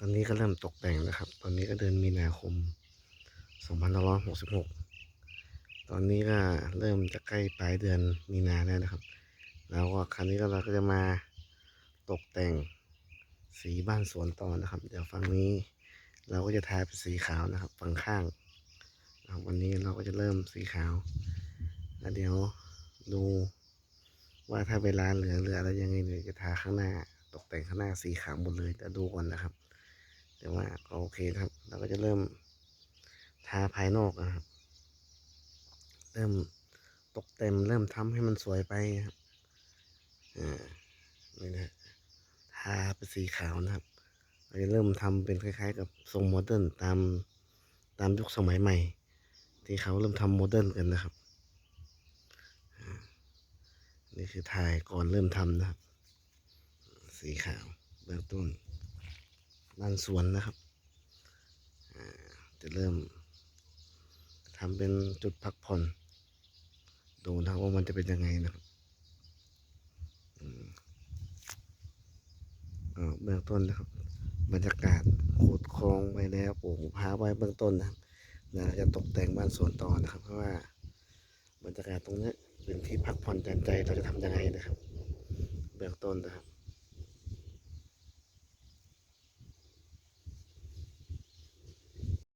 ตอนนี้ก็เริ่มตกแต่งแล้วครับ ตอนนี้ก็เดือนมีนาคม2566 ตอนนี้ก็เริ่มจะใกล้ปลายเดือนมีนาแล้วนะครับ แล้วก็ครั้นี้ก็เราก็จะมาตกแต่งสีบ้านสวนต่อนะครับ เดี๋ยวฝั่งนี้เราก็จะทาเป็นสีขาวนะครับ ฝั่งข้างนะครับวันนี้เราก็จะเริ่มสีขาวแล้วเดี๋ยวดูว่าถ้าเวลาเหลือเหลืออะไรยังไงเดี๋ยวจะทาข้างหน้า ตกแต่งข้างหน้าสีขาวหมดเลยจะดูก่อนนะครับ แต่ว่าก็โอเคครับ เราก็จะเริ่มทาภายนอกนะครับ เริ่มตกแต่งเริ่มทำให้มันสวยไปครับอ่านี่นะทาเป็นสีขาวนะครับเราจะเริ่มทำเป็นคล้าย ๆ กับทรงโมเดิร์นตามตามยุคสมัยใหม่ ที่เขาเริ่มทำโมเดิร์นกันนะครับอ่านี่คือถ่ายก่อนเริ่มทำนะครับ สีขาวเบื้องต้น บ้านสวนนะครับจะเริ่มทำเป็นจุดพักผ่อน ดูนะว่ามันจะเป็นยังไงนะครับเบื้องต้นนะครับ บรรยากาศโขดคลองไปแล้วปลูกพาไว้เบื้องต้นนะครับเราจะตกแต่งบ้านสวนต่อนะครับ เพราะว่าบรรยากาศตรงนี้เป็นที่พักผ่อนหย่อนใจเราจะทำยังไงนะครับ เบื้องต้นนะครับ